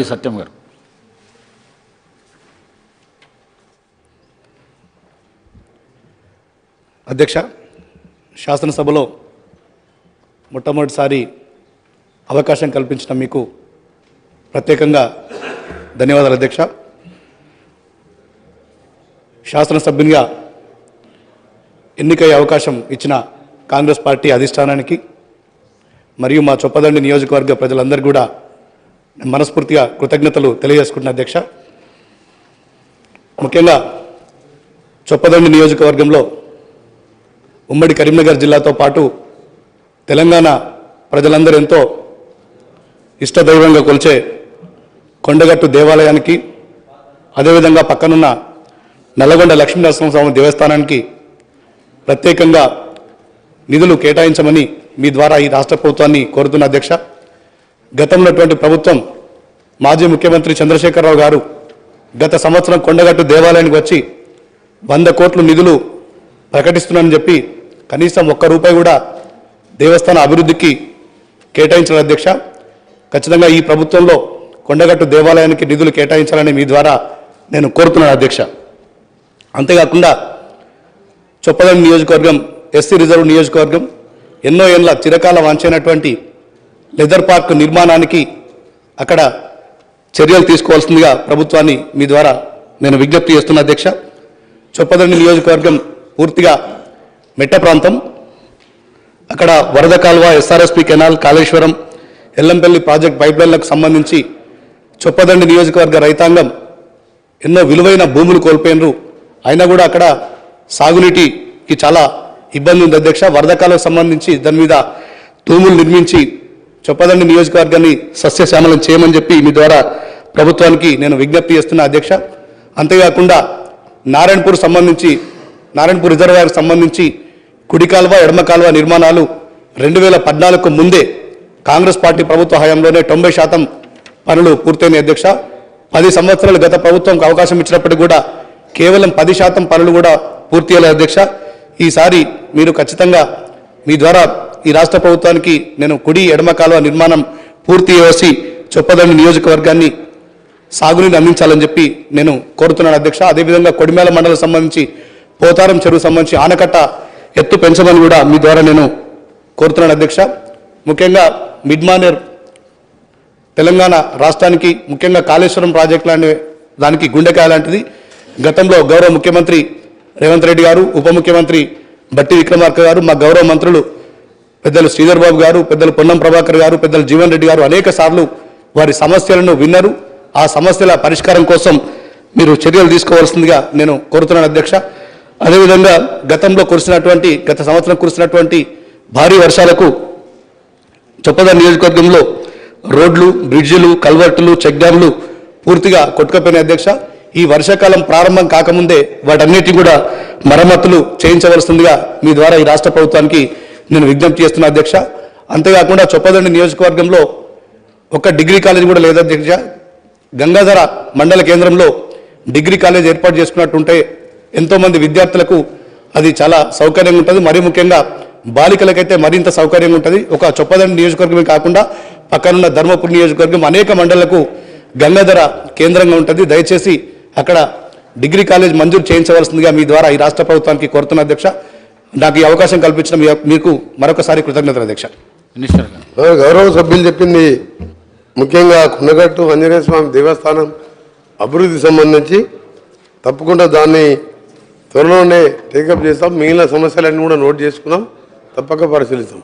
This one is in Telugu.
ప్లీజ్ సత్యం గారు. అధ్యక్ష శాసనసభలో మొట్టమొదటిసారి అవకాశం కల్పించిన మీకు ప్రత్యేకంగా ధన్యవాదాలు అధ్యక్ష. శాసనసభ్యునిగా ఎన్నికయ్యే అవకాశం ఇచ్చిన కాంగ్రెస్ పార్టీ అధిష్టానానికి మరియు మా చొప్పదండి నియోజకవర్గ ప్రజలందరికీ కూడా మనస్ఫూర్తిగా కృతజ్ఞతలు తెలియజేసుకుంటున్నా అధ్యక్ష. ముఖ్యంగా చొప్పదండి నియోజకవర్గంలో ఉమ్మడి కరీంనగర్ జిల్లాతో పాటు తెలంగాణ ప్రజలందరూ ఎంతో ఇష్టదైవంగా కొలిచే కొండగట్టు దేవాలయానికి అదేవిధంగా పక్కనున్న నల్లగొండ లక్ష్మీనరసింహస్వామి దేవస్థానానికి ప్రత్యేకంగా నిధులు కేటాయించమని మీ ద్వారా ఈ రాష్ట్ర ప్రభుత్వాన్ని కోరుతున్న అధ్యక్ష. గతంలో ప్రభుత్వం మాజీ ముఖ్యమంత్రి చంద్రశేఖరరావు గారు గత సంవత్సరం కొండగట్టు దేవాలయానికి వచ్చి వంద కోట్లు నిధులు ప్రకటిస్తున్నానని చెప్పి కనీసం ఒక్క రూపాయి కూడా దేవస్థాన అభివృద్ధికి కేటాయించిన అధ్యక్ష. ఖచ్చితంగా ఈ ప్రభుత్వంలో కొండగట్టు దేవాలయానికి నిధులు కేటాయించాలని మీ ద్వారా నేను కోరుతున్నాను అధ్యక్ష. అంతేకాకుండా చొప్పదండి నియోజకవర్గం ఎస్సీ రిజర్వ్ నియోజకవర్గం ఎన్నో ఏళ్ళ చిరకాల వాంచైనటువంటి లెదర్ పార్క్ నిర్మాణానికి అక్కడ చర్యలు తీసుకోవాల్సిందిగా ప్రభుత్వాన్ని మీ ద్వారా నేను విజ్ఞప్తి చేస్తున్నా అధ్యక్ష. చొప్పదండి నియోజకవర్గం పూర్తిగా మెట్ట ప్రాంతం. అక్కడ వరద కాలువ SRSP canal Kaleshwaram Yellampalli project పైప్లైన్లకు సంబంధించి చొప్పదండి నియోజకవర్గ రైతాంగం ఎన్నో విలువైన భూములు కోల్పోయినరు. అయినా కూడా అక్కడ సాగునీటికి చాలా ఇబ్బంది ఉంది అధ్యక్ష. వరద కాలువకు సంబంధించి దాని మీద తూములు నిర్మించి చొప్పదండి నియోజకవర్గాన్ని సస్యశ్యామలం చేయమని చెప్పి మీ ద్వారా ప్రభుత్వానికి నేను విజ్ఞప్తి చేస్తున్నా అధ్యక్ష. అంతేకాకుండా నారాయణపూర్ సంబంధించి నారాయణపూర్ రిజర్వాయర్కి సంబంధించి కుడి కాలువ ఎడమ కాలువ నిర్మాణాలు రెండు వేల పద్నాలుగుకు ముందే కాంగ్రెస్ పార్టీ ప్రభుత్వ హయాంలోనే తొంభై శాతం పనులు పూర్తయిన అధ్యక్ష. పది సంవత్సరాలు గత ప్రభుత్వంకి అవకాశం ఇచ్చినప్పటికీ కూడా కేవలం పది శాతం పనులు కూడా పూర్తి అయ్యాయి అధ్యక్ష. ఈసారి మీరు ఖచ్చితంగా మీ ద్వారా ఈ రాష్ట్ర ప్రభుత్వానికి నేను కుడి ఎడమ కాలువ నిర్మాణం పూర్తి చేసి చొప్పదండి నియోజకవర్గాన్ని సాగునీరు అందించాలని చెప్పి నేను కోరుతున్నాను అధ్యక్ష. అదేవిధంగా కొడిమేల మండలం సంబంధించి పోతారం చెరువు సంబంధించి ఆనకట్ట ఎత్తు పెంచమని కూడా మీ ద్వారా నేను కోరుతున్నాను అధ్యక్ష. ముఖ్యంగా మిడ్మానేర్ తెలంగాణ రాష్ట్రానికి ముఖ్యంగా కాళేశ్వరం ప్రాజెక్ట్ లాంటి దానికి గుండెకాయ లాంటిది. గతంలో గౌరవ ముఖ్యమంత్రి రేవంత్ రెడ్డి గారు ఉప ముఖ్యమంత్రి బట్టి విక్రమార్క గారు మా గౌరవ మంత్రులు పెద్దలు శ్రీధర్ బాబు గారు పెద్దలు పొన్నం ప్రభాకర్ గారు పెద్దలు జీవన్ రెడ్డి గారు అనేక సార్లు వారి సమస్యలను విన్నారు. ఆ సమస్యల పరిష్కారం కోసం మీరు చర్యలు తీసుకోవాల్సిందిగా నేను కోరుతున్నాను అధ్యక్ష. అదేవిధంగా గతంలో కురిసినటువంటి గత సంవత్సరం కురిసినటువంటి భారీ వర్షాలకు చొప్పద నియోజకవర్గంలో రోడ్లు బ్రిడ్జిలు కల్వర్టులు చెక్ డ్యాంలు పూర్తిగా కొట్టుకపోయిన అధ్యక్ష. ఈ వర్షాకాలం ప్రారంభం కాకముందే వాటన్నిటి కూడా మరమ్మతులు చేయించవలసిందిగా మీ ద్వారా ఈ రాష్ట్ర ప్రభుత్వానికి నేను విజ్ఞప్తి చేస్తున్నా అధ్యక్ష. అంతేకాకుండా చొప్పదండి నియోజకవర్గంలో ఒక డిగ్రీ కాలేజ్ కూడా లేదు అధ్యక్ష. గంగాధర మండల కేంద్రంలో డిగ్రీ కాలేజ్ ఏర్పాటు చేసుకున్నట్టుంటే ఎంతోమంది విద్యార్థులకు అది చాలా సౌకర్యంగా ఉంటుంది. మరీ ముఖ్యంగా బాలికలకైతే మరింత సౌకర్యంగా ఉంటుంది. ఒక చొప్పదండి నియోజకవర్గమే కాకుండా పక్కనున్న ధర్మపురి నియోజకవర్గం అనేక మండలకు గంగాధర కేంద్రంగా ఉంటుంది. దయచేసి అక్కడ డిగ్రీ కాలేజ్ మంజూరు చేయించవలసిందిగా మీ ద్వారా ఈ రాష్ట్ర ప్రభుత్వానికి కోరుతున్న అధ్యక్ష. నాకు ఈ అవకాశం కల్పించిన మీకు మరొకసారి కృతజ్ఞతలు అధ్యక్ష. మినిస్టర్ గారు. మన గౌరవ సభ్యులు చెప్పింది ముఖ్యంగా కుండగట్టు ఆంజనేయ స్వామి దేవస్థానం అభివృద్ధి సంబంధించి తప్పకుండా దాన్ని త్వరలోనే టేకప్ చేస్తాం. మిగిలిన సమస్యలన్నీ కూడా నోట్ చేసుకున్నాం. తప్పక పరిశీలిస్తాం.